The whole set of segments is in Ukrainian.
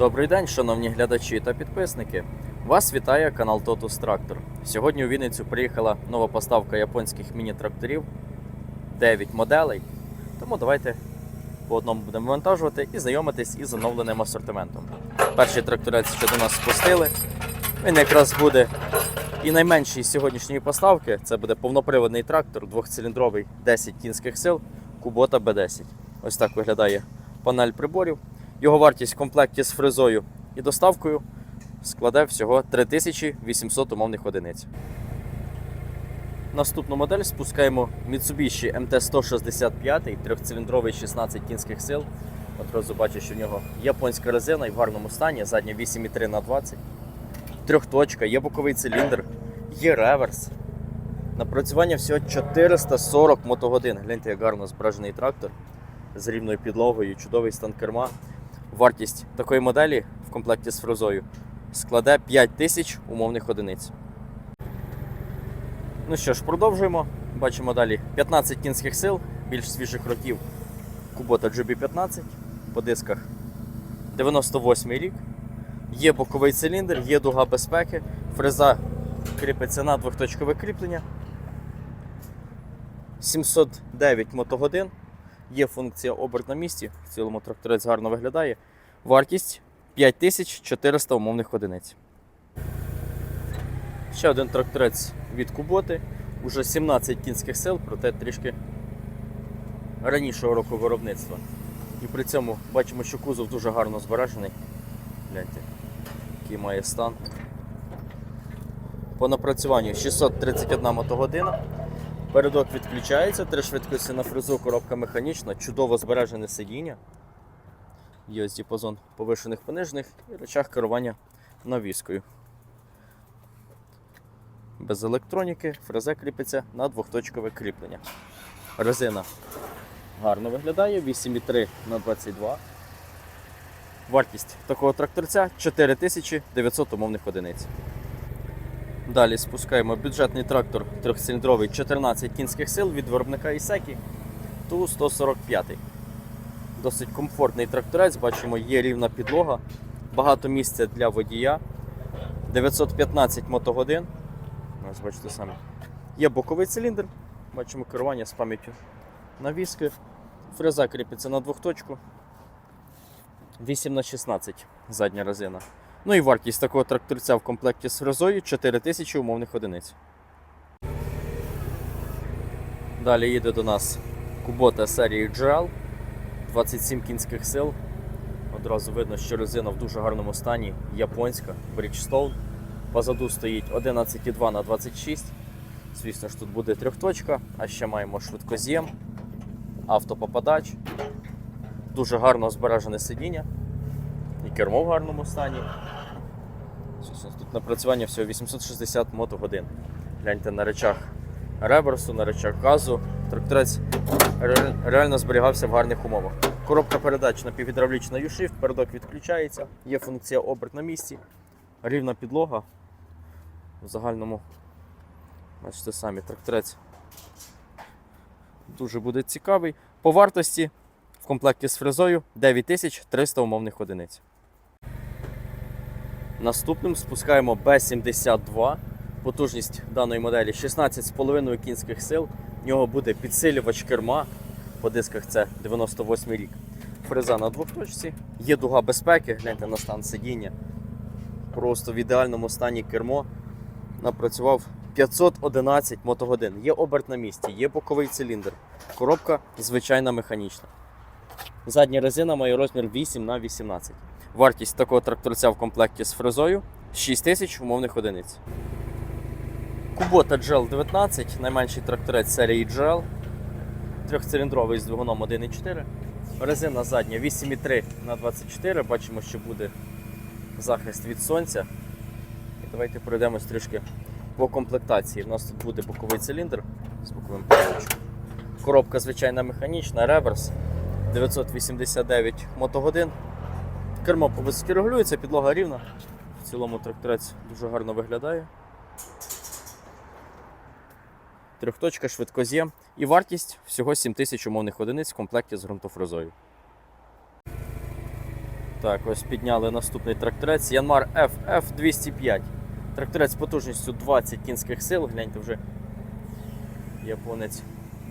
Добрий день, шановні глядачі та підписники. Вас вітає канал Totus Tractor. Сьогодні у Вінницю приїхала нова поставка японських міні-тракторів 9 моделей. Тому давайте по одному будемо вантажувати і знайомитись із оновленим асортиментом. Перший тракторець, що до нас спустили, він якраз буде і найменший з сьогоднішньої поставки. Це буде повноприводний трактор, двохциліндровий 10 кінських сил, Kubota B10. Ось так виглядає панель приборів. Його вартість в комплекті з фрезою і доставкою складе всього 3800 умовних одиниць. Наступну модель спускаємо Mitsubishi MT-165, трьохциліндровий 16 кінських сил. Одразу бачу, що в нього японська резина і в гарному стані, задня 8,3 на 20 трьохточка, є боковий циліндр, є реверс. Напрацювання всього 440 мотогодин. Гляньте, як гарно збережений трактор з рівною підлогою, чудовий стан керма. Вартість такої моделі в комплекті з фрезою складе 5000 умовних одиниць. Ну що ж, продовжуємо. Бачимо далі 15 кінських сил, більш свіжих років Kubota GB15 по дисках 98 рік. Є боковий циліндр, є дуга безпеки, фреза кріпиться на двохточкове кріплення. 709 мотогодин. Є функція оберт на місці. В цілому тракторець гарно виглядає. Вартість 5400 умовних одиниць. Ще один тракторець від Куботи. Уже 17 кінських сил, проте трішки ранішого року виробництва. І при цьому бачимо, що кузов дуже гарно збережений. Гляньте, який має стан. По напрацюванню 631 мотогодина. Передок відключається, три швидкості на фрезу, коробка механічна, чудово збережене сидіння. Є ось діапазон повишених понижених і речах керування навіскою. Без електроніки фреза кріпиться на двохточкове кріплення. Резина гарно виглядає, 8,3 на 22. Вартість такого тракторця 4900 умовних одиниць. Далі спускаємо бюджетний трактор трьохциліндровий 14 кінських сил від виробника Ісекі ту 145. Досить комфортний тракторець, бачимо, є рівна підлога, багато місця для водія, 915 мотогодин. Ось бачите самі. Є боковий циліндр, бачимо керування з пам'яттю навіски. Фреза кріпиться на двохточку. 8 на 16 задня резина. Ну і вартість такого тракторця в комплекті з фрезою 4000 умовних одиниць. Далі їде до нас Kubota серії GL 27 кінських сил. Одразу видно, що резина в дуже гарному стані, японська, Bridgestone. Позаду стоїть 11,2 на 26. Звісно ж, тут буде трьохточка, а ще маємо швидкоз'єм, автопопадач. Дуже гарно збережене сидіння. І кермо в гарному стані. Тут напрацювання всього 860 мотогодин. Гляньте на речах реверсу, на речах газу. Тракторець реально зберігався в гарних умовах. Коробка передач напівгідравлічна U-Shift, передок відключається, є функція оберт на місці, рівна підлога. В загальному, бачите самі, тракторець дуже буде цікавий. По вартості в комплекті з фрезою 9300 умовних одиниць. Наступним спускаємо B72. Потужність даної моделі 16,5 кінських сил. В нього буде підсилювач керма. По дисках це 98 рік. Фреза на двохточці. Є дуга безпеки, гляньте на стан сидіння. Просто в ідеальному стані кермо. Напрацював 511 мотогодин. Є оберт на місці, є боковий циліндр. Коробка звичайна механічна. Задня резина має розмір 8 на 18. Вартість такого тракторця в комплекті з фрезою 6 тисяч умовних одиниць. Kubota GL 19, найменший тракторець серії GL. Трьохциліндровий з двигуном 1.4. Резина задня 8,3 на 24. Бачимо, що буде захист від сонця. І давайте пройдемось трішки по комплектації. У нас тут буде боковий циліндр з боковим передачем. Коробка звичайна механічна, реверс 989 мотогодин. Кермо повисокі регулюється, підлога рівна. В цілому тракторець дуже гарно виглядає. Трьохточка, швидкоз'єм і вартість всього 7 тисяч умовних одиниць в комплекті з ґрунтофрезою. Так, ось підняли наступний тракторець Yanmar FF205. Тракторець з потужністю 20 кінських сил. Гляньте вже японець.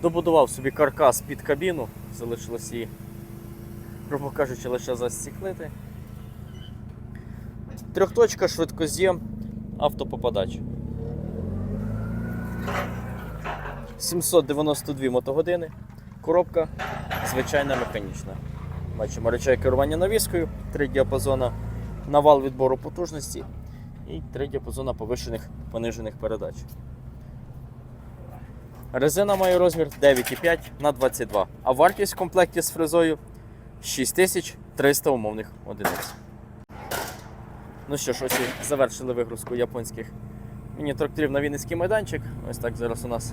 Добудував собі каркас під кабіну. Залишилось її, грубо кажучи, лише застіклити. Трьохточка, швидкоз'єм, автопопадач. 792 мотогодини. Коробка звичайна механічна. Бачимо речей керування навіскою, три діапазона навал відбору потужності і три діапазона повишених понижених передач. Резина має розмір 9,5 на 22, а вартість в комплекті з фрезою 6300 умовних одиниць. Ну що ж, ось і завершили вигрузку японських міні-тракторів на Вінницький майданчик. Ось так зараз у нас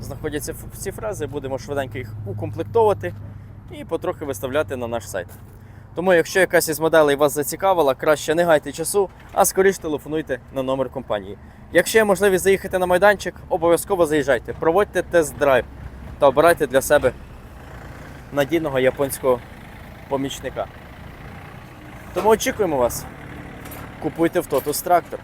знаходяться ці фрези, будемо швиденько їх укомплектовувати і потрохи виставляти на наш сайт. Тому, якщо якась із моделей вас зацікавила, краще не гайте часу, а скоріш телефонуйте на номер компанії. Якщо є можливість заїхати на майданчик, обов'язково заїжджайте, проводьте тест-драйв та обирайте для себе надійного японського помічника. Тому очікуємо вас. Купуйте в Totus трактор.